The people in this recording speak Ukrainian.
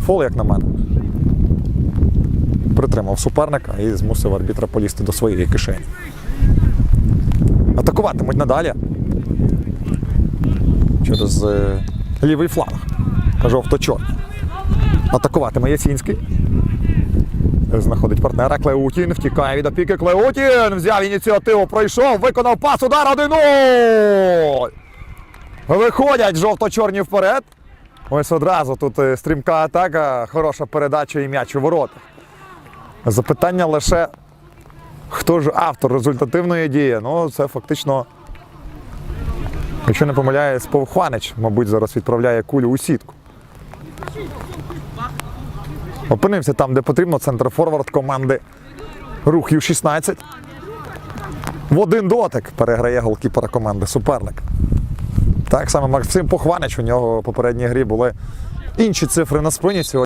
фол, як на мене. Притримав суперника і змусив арбітра полізти до своєї кишені. Атакуватимуть надалі. Через е, лівий фланг. Жовто-чорний. Атакуватиме Ясінський. Знаходить партнера Клеутін, втікає від опіки Клеутін. Взяв ініціативу, пройшов, виконав пас, удар 1-0. Виходять жовто-чорні вперед. Ось одразу тут е, стрімка атака, хороша передача і м'яч у ворота. Запитання лише, хто ж автор результативної дії? Ну, це фактично, якщо не помиляюсь, Повхванич, мабуть, зараз відправляє кулю у сітку. Опинився там, де потрібно, центр форвард команди Рух Ю-16. В один дотик переграє голкіпера команди суперник. Так само Максим Похванич, у нього в попередній грі були інші цифри на спині. Сьогодні